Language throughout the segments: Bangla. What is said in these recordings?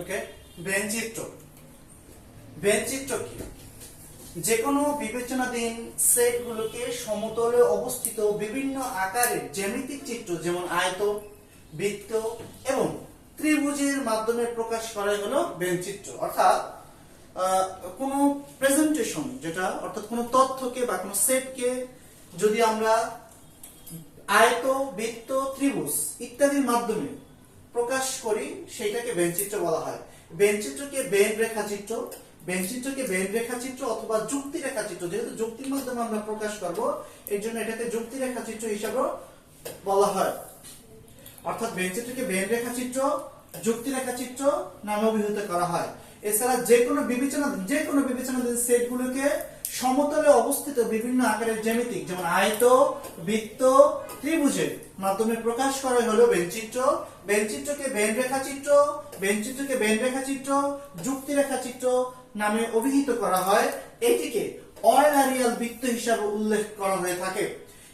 ওকে বেঞ্চিত্র বেঞ্চিত্র কি যে কোনো বিবেচনাধীন সেটগুলোকে সমতলে অবস্থিত বিভিন্ন আকারের জ্যামিতিক চিত্র, যেমন আয়ত, বৃত্ত এবং ত্রিভুজের মাধ্যমে প্রকাশ করা হলো বেঞ্চিত্র অর্থাৎ কোনো প্রেজেন্টেশন যেটা অর্থাৎ কোনো তথ্যকে বা কোনো সেটকে যদি আমরা আয়ত, বৃত্ত, ত্রিভুজ ইত্যাদির মাধ্যমে প্রকাশ করি সেটাকে বেনচিত্র বলা হয়। বেনচিত্রকে বেন রেখাচিত্র বেনচিত্রকে বেন রেখাচিত্র অথবা যুক্তি রেখাচিত্র, যেহেতু যুক্তির মাধ্যমে আমরা প্রকাশ করব এর জন্য এটাকে যুক্তি রেখাচিত্র হিসাবেও বলা হয়। অর্থাৎ বেনচিত্রকে বেন রেখাচিত্র, যুক্তি রেখাচিত্র নামে অভিহিত করা হয়। এছাড়া যে কোনো বিবেচনা যে কোনো বিবেচনাধীন সেটগুলোকে সমতলে অবস্থিত বিভিন্ন আকারের জ্যামিতিক, যেমন আয়ত, বৃত্ত, ত্রিভুজের। মাধ্যমে প্রকাশ করা হলো বেনচিত্র বেনচিত্রকে বেন রেখাচিত্র বেনচিত্রকে বেন রেখাচিত্র যুক্তি রেখাচিত্র নামে অভিহিত করা হয়। এটিকে অয়লারিয়াল বৃত্ত হিসাবে উল্লেখ করা হয়ে থাকে।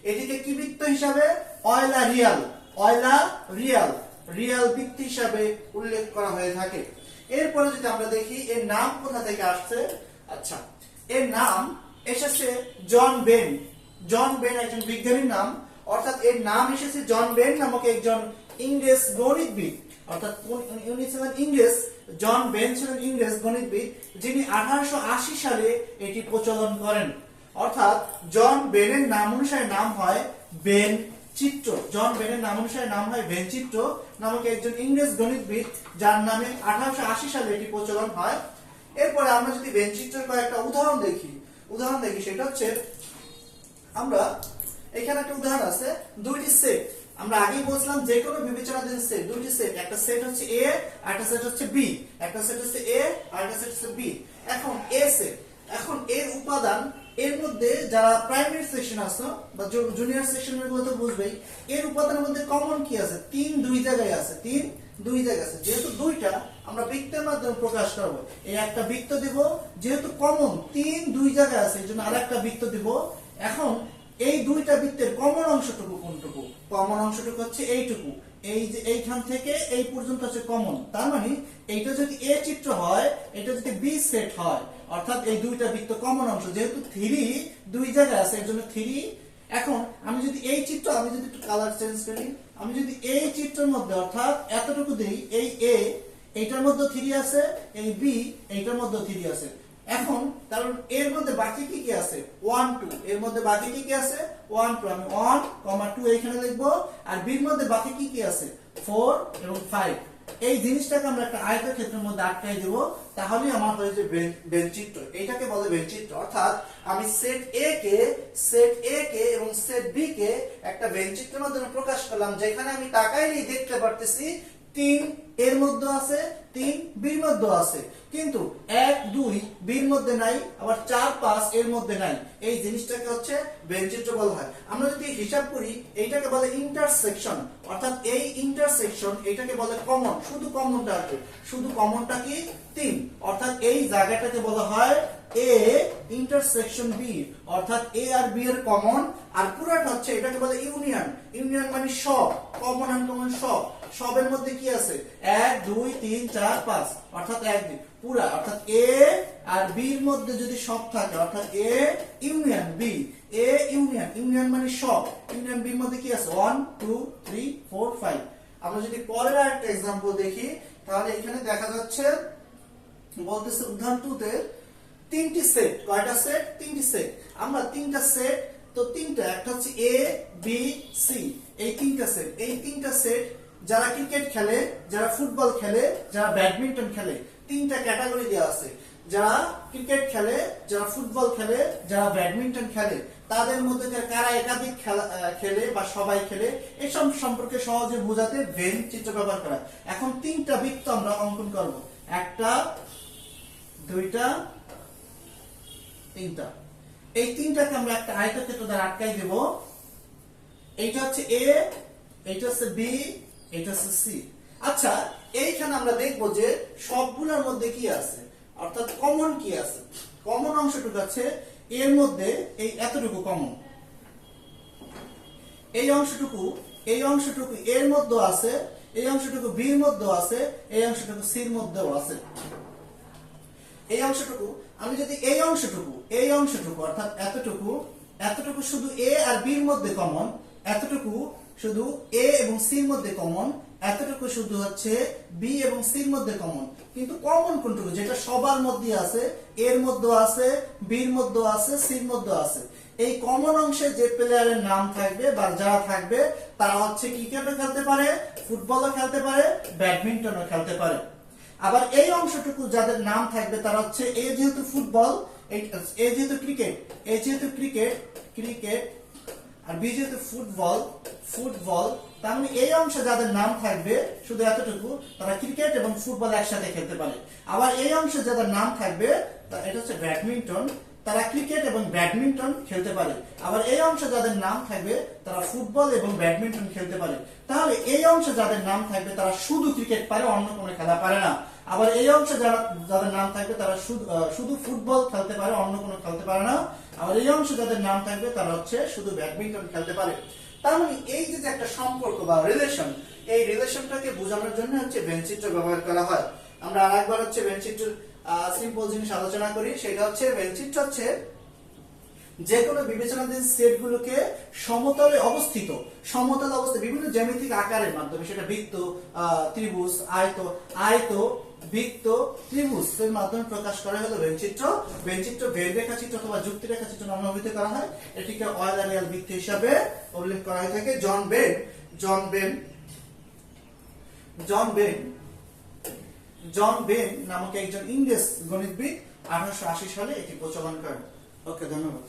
এটিকে কি বৃত্ত হিসাবে? অয়লা রিয়াল অয়লা রিয়াল রিয়াল বৃত্ত হিসাবে উল্লেখ করা হয়ে থাকে। এরপরে যদি আমরা দেখি, এর নাম কোথা থেকে আসছে? আচ্ছা এর নাম এসেছে জন বেন। জন বেন একজন বিজ্ঞানীর নাম। অর্থাৎ এর নাম এসেছে জন বেন নামক একজন ইংরেজ গণিতবিদ অর্থাৎ উনি ছিলেন ইংরেজ, জন বেন ছিলেন ইংরেজ গণিতবিদ যিনি আঠারোশো আশি সালে এটি প্রচলন করেন। অর্থাৎ জন বেনের নাম অনুসারে নাম হয় বেন চিত্র। জন বেনের নাম অনুসারে নাম হয় বেন চিত্র নামক একজন ইংরেজ গণিতবিদ যার নামে আঠারোশো আশি সালে এটি প্রচলন হয়। এরপরে আমরা যদি বেন চিত্রের কয়েকটা উদাহরণ দেখি। উদাহরণ দেখি, সেটা হচ্ছে আমরা এখানে একটা উদাহরণ আছে, দুইটি সেট আমরা আগেই বলছিলাম যে কোনো বিবেচনা বিবেচনাধীন সেট দুইটি সেট একটা সেট হচ্ছে এ আর একটা সেট হচ্ছে বি একটা সেট হচ্ছে এ আর একটা সেট হচ্ছে বি এখন এ সেট এখন এর উপাদান, এর মধ্যে যারা প্রাইমারি সেকশন আছে বা জুনিয়র সেকশনগুলো তো বুঝবেই, এর উপাদানের মধ্যে কমন কি আছে? তিন, দুই জায়গায় আছে, তিন, দুই জায়গায় আছে। যেহেতু দুইটা, আমরা বৃত্তের মাধ্যমে প্রকাশ করব। এই একটা বৃত্ত দিব, যেহেতু কমন তিন, দুই জায়গায় আছে, এই জন্য আরেকটা বৃত্ত দিব। এখন এই দুইটা বৃত্তের কমন অংশটুকু কোনটুকু? কমন অংশটুকু হচ্ছে এইটুকু। এই যে এইখান থেকে এই পর্যন্ত হচ্ছে কমন তার মানে এইটা যদি এ চিত্র হয়, এটা যদি বি সেট হয়, অর্থাৎ এই দুইটা বৃত্ত কমন অংশ, যেহেতু থ্রি দুই জায়গায় আছে এর জন্য থ্রি এখন আমি যদি এই চিত্র, আমি যদি একটু কালার চেঞ্জ করি, আমি যদি এই চিত্রের মধ্যে অর্থাৎ এতটুকু দিই, এই এ, এইটার মধ্যে থ্রি আছে, এই বি, এইটার মধ্যে থ্রি আছে। এখন কারণ এর মধ্যে বাকি কি কি আছে? ওয়ান টু এর মধ্যে বাকি কি কি আছে? ওয়ান টু আমি ওয়ান কমা টু এইখানে লিখব। আর বির মধ্যে বাকি কি কি আছে? ফোর এবং ফাইভ এই জিনিসটাকে আমরা একটা আয়তের ক্ষেত্রের মধ্যে আটকাই দেব। তাহলেই আমার হয়ে যে বেঞ্চিত্র এটাকে বলে বেঞ্চিত্র অর্থাৎ আমি সেট এ কে সেট এ কে এবং সেট বি কে একটা বেঞ্চিত্রের মাধ্যমে প্রকাশ করলাম, যেখানে আমি তাকাইলেই দেখতে পারতেছি তিন এর মধ্যে আছে, তিন বির মধ্যে আছে। কিন্তু এক, দুই বির মধ্যে নাই, আবার চার, পাঁচ এর মধ্যে নাই। এই জিনিসটাকে হচ্ছে বেঞ্চিত্র বলা হয়। আমরা যদি হিসাব করি, এইটাকে বলে ইন্টারসেকশন অর্থাৎ এই ইন্টারসেকশন এটাকে বলে কমন শুধু কমনটা আছে শুধু কমনটা কি? তিন। অর্থাৎ এই জায়গাটাকে বলা হয় এ ইন্টারসেকশন বি অর্থাৎ এ আর বি এর কমন আর পুরাটা হচ্ছে এটাকে বলে ইউনিয়ন ইউনিয়ন মানে সব কমন আন কমন সব। সবের মধ্যে কি আছে? এক, দুই, তিন, চার, পাঁচ, অর্থাৎ এক পুরা, অর্থাৎ এ আর বির মধ্যে যদি সব থাকে, অর্থাৎ A union B A union union মানে সব। ইউনিয়ন বির মধ্যে কি আছে? One two three four five আমরা যদি পরের আরেকটা এক্সাম্পল দেখি, তাহলে এখানে দেখা যাচ্ছে, বলতেছে উদাহরণ টুতে তিনটি সেট কয়টা সেট তিনটি সেট আমরা তিনটা সেট তো তিনটা, একটা হচ্ছে এ বি সি এই তিনটা সেট এই তিনটা সেট যারা ক্রিকেট খেলে, যারা ফুটবল খেলে, যারা ব্যাডমিন্টন খেলে, তিনটা ক্যাটাগরি দেওয়া আছে। যারা ক্রিকেট খেলে, যারা ফুটবল খেলে, যারা ব্যাডমিন্টন খেলে, তাদের মধ্যে কারা একাধিক খেলা খেলে বা সবাই খেলে, এসব সম্পর্কে সহজে বোঝাতে ভেন চিত্র ব্যবহার করা। এখন তিনটা বৃত্ত আমরা অঙ্কন করব। একটা, দুইটা তিনটা। এই তিনটাকে আমরা একটা আয়তক্ষেত্র দ্বারা আটকাই দেব। এইটা হচ্ছে এ এইটা হচ্ছে বি এইটা হচ্ছে সি আচ্ছা এইখানে আমরা দেখব যে সবগুলোর মধ্যে কি আছে? অর্থাৎ কমন কি আছে? কমন অংশটুকু আছে, এর মধ্যে এই এতটুকু কমন এই অংশটুকু এই অংশটুকু এর মধ্যে আছে, এই অংশটুকু বির মধ্যে আছে, এই অংশটুকু সির মধ্যেও আছে। এই অংশটুকু আমি যদি এই অংশটুকু এই অংশটুকু, অর্থাৎ এতটুকু এতটুকু শুধু এ আর বির মধ্যে কমন এতটুকু শুধু এ এবং সির মধ্যে কমন এতটুকু শুধু হচ্ছে বি এবং সির মধ্যে কমন কিন্তু কমন কোনটুকু? যেটা সবার মধ্যে আছে এর মধ্যে আছে বির মধ্যে আছে সির মধ্যে আছে। এই কমন অংশে যে প্লেয়ারের নাম থাকবে বা যারা থাকবে, তারা হচ্ছে ক্রিকেটও খেলতে পারে? ফুটবলও খেলতে পারে ব্যাডমিন্টনও খেলতে পারে। আবার এই অংশটুকু যাদের নাম থাকবে তারা হচ্ছে, এ যেহেতু ফুটবল এ যেহেতু ক্রিকেট, এ যেহেতু ক্রিকেট ক্রিকেট, আর বি যেহেতু ফুটবল ফুটবল, তার মানে এই অংশে যাদের নাম থাকবে, শুধু এতটুকু, তারা ক্রিকেট এবং ফুটবল একসাথে খেলতে পারে। আবার এই অংশে যাদের নাম থাকবে এটা হচ্ছে ব্যাডমিন্টন তারা ক্রিকেট এবং ব্যাডমিন্টন খেলতে পারে। আবার এই অংশে যাদের নাম থাকবে, তারা ফুটবল এবং ব্যাডমিন্টন খেলতে পারে। তাহলে এই অংশে যাদের নাম থাকবে, তারা শুধু ক্রিকেট পারে, অন্য কোনো খেলা পারে না। আবার এই অংশে যারা, যাদের নাম থাকবে, তারা শুধু ফুটবল খেলতে পারে, অন্য কোনো খেলতে পারে না। আবার এই অংশে যাদের নাম থাকবে, তারা হচ্ছে শুধু ব্যাডমিন্টন খেলতে পারে। তার মানে এই যে একটা সম্পর্ক বা রিলেশন এই রিলেশনটাকে বোঝানোর জন্য হচ্ছে বেঞ্চিত্র ব্যবহার করা হয়। আমরা আরেকবার হচ্ছে বেঞ্চিত্র সিম্পল জিনিস আলোচনা করি, সেটা হচ্ছে বেঞ্চিত্র হচ্ছে যে কোনো বিবেচনাধীন সেটগুলোকে সমতলে অবস্থিত, সমতল অবস্থা বিভিন্ন জ্যামিতিক আকারের মাধ্যমে, সেটা বৃত্ত ত্রিভুজ, আয়ত আয়ত, বৃত্ত, ত্রিভুজ, এর মাধ্যমে প্রকাশ করা হলো বেঞ্চিত্র বেঞ্চিত্র বের রেখাচিত্র অথবা যুক্তি রেখাচিত্র নামে অভিহিত করা হয়। এটিকে অয়েলারিয়াল বৃত্ত হিসাবে উল্লেখ করা হয়ে থাকে। John Venn John Venn John Venn John Venn নামক একজন ইংরেজ গণিতবিদ আঠারোশো আশি সালে এটি প্রচলন করেন। ওকে ধন্যবাদ।